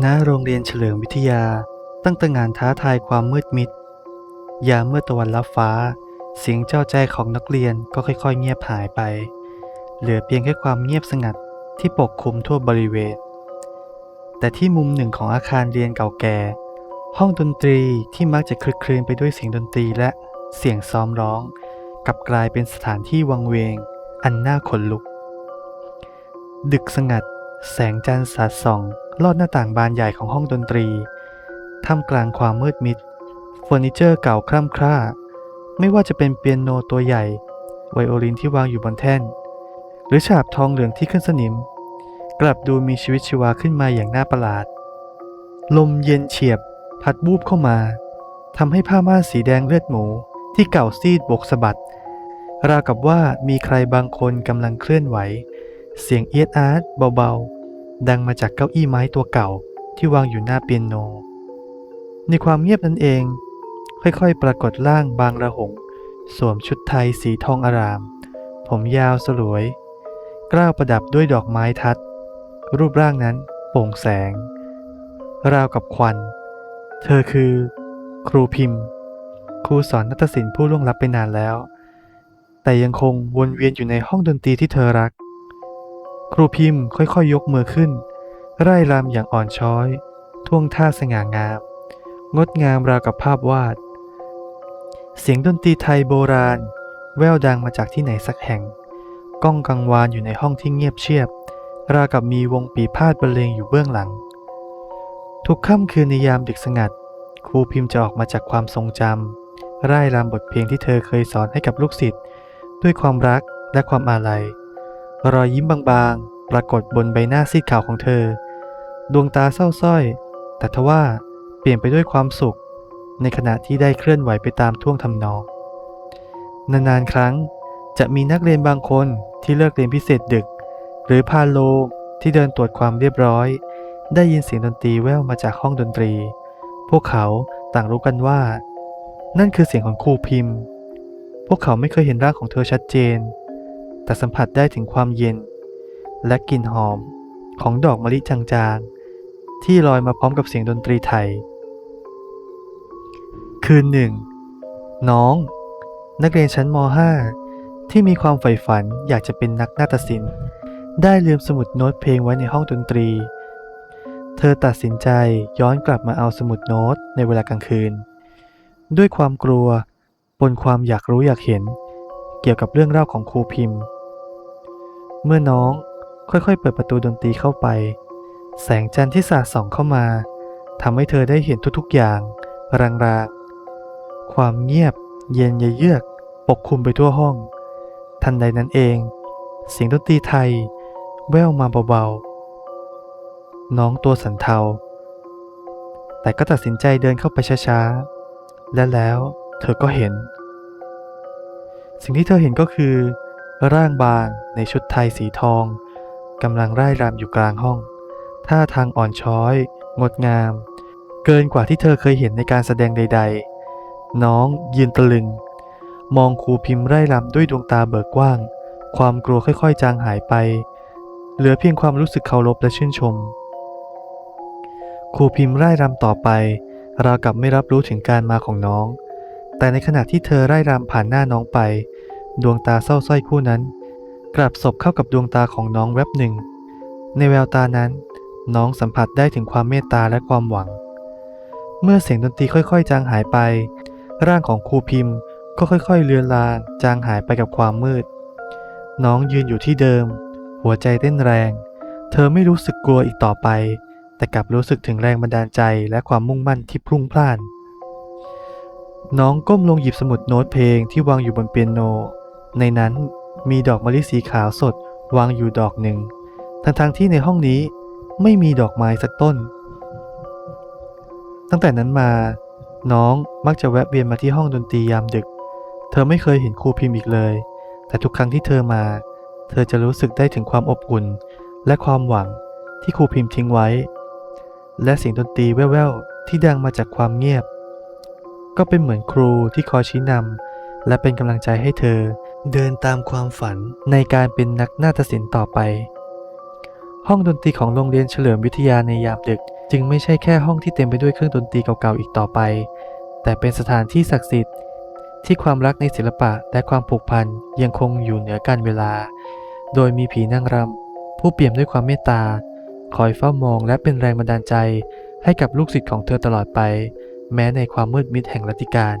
ณโรงเรียนเฉลิมวิทยาตั้งแตระหงานท้าทายความมืดมิด ยามเมื่อตะวันลับฟ้า เสียงเจ้าใจของนักเรียนก็ค่อยๆ เงียบหายไป เหลือเพียงแค่ความเงียบสงัดที่ปกคลุมทั่วบริเวณ แต่ที่มุมหนึ่งของอาคารเรียนเก่าแก่ ห้องดนตรีที่มักจะคลึกครื้นไปด้วยเสียงดนตรีและเสียงซ้อมร้อง กลับกลายเป็นสถานที่วังเวง อันน่าขนลุก ดึกสงัด แสงจันทร์สาดส่อง ลอดหน้าต่างบานใหญ่ของห้องดนตรี ท่ามกลางความมืดมิดเฟอร์นิเจอร์เก่าคร่ำคร่า ไม่ว่าจะเป็นเปียโนตัวใหญ่ไวโอลินที่วางอยู่บนแท่น หรือฉาบทองเหลืองที่ขึ้นสนิม กลับดูมีชีวิตชีวาขึ้นมาอย่างน่าประหลาด ลมเย็นเฉียบ พัดบูบเข้ามาทำให้ผ้าม่านสีแดงเลือดหมู ที่เก่าซีดบกสะบัดราวกับว่ามีใครบางคนกำลังเคลื่อนไหว เสียงเอียดอาร์ตเบาๆ ดังมาจากเก้าอี้ไม้ตัวเก่าที่วางอยู่หน้าเปียโน ในความเงียบนั้นเอง ค่อยๆ ปรากฏร่างบางระหง สวมชุดไทยสีทองอาราม ผมยาวสลวย กล้าวประดับด้วยดอกไม้ทัด รูปร่างนั้นโปร่งแสง ราวกับควัน เธอคือ ครูพิมพ์ ครูสอนนัตศิลป์ผู้ล่วงลับไปนานแล้ว แต่ยังคงวนเวียนอยู่ในห้องดนตรีที่เธอรัก ครูพิมพ์ค่อยๆยยกมือขึ้น ไร่รำอย่างอ่อนช้อย ท่วงท่าสง่างาม งดงามราวกับภาพวาด เสียงดนตรีไทยโบราณ แว่วดังมาจากที่ไหนสักแห่ง ก้องกังวานอยู่ในห้องที่เงียบเชียบ ราวกับมีวงปีพาดบรรเลงอยู่เบื้องหลัง ทุกค่ำคืนในยามดึกสงัด ครูพิมพ์จะออกมาจากความทรงจำไร่ายรำบทเพลงที่เธอเคยสอนให้กับลูกศิษย์ด้วยความรักและความอาลัย รอยยิ้มบางๆ ปรากฏบนใบหน้าซีดขาวของเธอ ดวงตาเศร้าส้อย แต่ทว่าเปลี่ยนไปด้วยความสุข ในขณะที่ได้เคลื่อนไหวไปตามท่วงทำนอง นานๆครั้งจะมีนักเรียนบางคนที่เลิกเรียนพิเศษดึก หรือพาโลที่เดินตรวจความเรียบร้อย ได้ยินเสียงดนตรีแว่วมาจากห้องดนตรี พวกเขาต่างรู้กันว่า นั่นคือเสียงของครูพิมพ์ พวกเขาไม่เคยเห็นร่างของเธอชัดเจน แต่สัมผัสได้ถึงความเย็น และกลิ่นหอมของดอกมะลิจางๆ ที่ลอยมาพร้อมกับเสียงดนตรีไทย คืนหนึ่ง น้อง นักเรียนชั้นม .5 ที่มีความใฝ่ฝันอยากจะเป็นนักนาฏศิลป์ ได้ลืมสมุดโน้ตเพลงไว้ในห้องดนตรี เธอตัดสินใจย้อนกลับมาเอาสมุดโน้ตในเวลากลางคืน ด้วยความกลัวปนความอยากรู้อยากเห็น เกี่ยวกับเรื่องเล่าของครูพิมพ์ เมื่อน้องค่อยๆ เปิดประตูดนตรีเข้าไป แสงจันทร์ที่สาดส่องเข้ามาทำให้เธอได้เห็นทุกๆอย่างรางๆ ความเงียบเย็นเยือกปกคลุมไปทั่วห้อง ทันใดนั้นเอง เสียงดนตรีไทย แว่วมาเบาๆ น้องตัวสันเทา แต่ก็ตัดสินใจเดินเข้าไปช้าๆ และแล้วเธอก็เห็น สิ่งที่เธอเห็นก็คือ ร่างบางในชุดไทยสีทองกำลังร่ายรำอยู่กลางห้อง ท่าทางอ่อนช้อย งดงาม เกินกว่าที่เธอเคยเห็นในการแสดงใด ๆ น้องยืนตะลึง มองครูพิมพ์ไร่รำด้วยดวงตาเบิกกว้าง ความกลัวค่อยๆ จางหายไป เหลือเพียงความรู้สึกเคารพและชื่นชม ครูพิมพ์ไร่รำต่อไปรากับไม่รับรู้ถึงการมาของน้อง แต่ในขณะที่เธอไร่รำผ่านหน้าน้องไป ดวงตาเศร้าสร้อยคู่นั้น กลับสบเข้ากับดวงตาของน้องแวบหนึ่ง ในแววตานั้น น้องสัมผัสได้ถึงความเมตตาและความหวัง เมื่อเสียงดนตรีค่อยๆ จางหายไป ร่างของครูพิมพ์ก็ค่อยๆ เลือนลางจางหายไปกับความมืด น้องยืนอยู่ที่เดิม หัวใจเต้นแรง เธอไม่รู้สึกกลัวอีกต่อไป แต่กลับรู้สึกถึงแรงบันดาลใจและความมุ่งมั่นที่พรุ่งพล่านน้องก้มลงหยิบสมุดโน้ตเพลงที่วางอยู่บนเปียโน ในนั้นมีดอกมะลิสีขาวสดวางอยู่ดอกหนึ่ง ทั้งๆที่ในห้องนี้ไม่มีดอกไม้สักต้น ตั้งแต่นั้นมา น้องมักจะแวะเวียนมาที่ห้องดนตรียามดึก เธอไม่เคยเห็นครูพิมพ์อีกเลย แต่ทุกครั้งที่เธอมา เธอจะรู้สึกได้ถึงความอบอุ่น และความหวังที่ครูพิมพ์ทิ้งไว้ และเสียงดนตรีแว่วๆที่ดังมาจากความเงียบ ก็เป็นเหมือนครูที่คอยชี้นำและเป็นกำลังใจให้เธอ เดินตามความฝันในการเป็นนักนาฏศิลป์ต่อไป ห้องดนตรีของโรงเรียนเฉลิมวิทยาในยามดึก จึงไม่ใช่แค่ห้องที่เต็มไปด้วยเครื่องดนตรีเก่าๆอีกต่อไป แต่เป็นสถานที่ศักดิ์สิทธิ์ ที่ความรักในศิลปะและความผูกพันยังคงอยู่เหนือการเวลา โดยมีผีนางรำผู้เปี่ยมด้วยความเมตตา คอยเฝ้ามองและเป็นแรงบันดาลใจให้กับลูกศิษย์ของเธอตลอดไป แม้ในความมืดมิดแห่งรัตติการ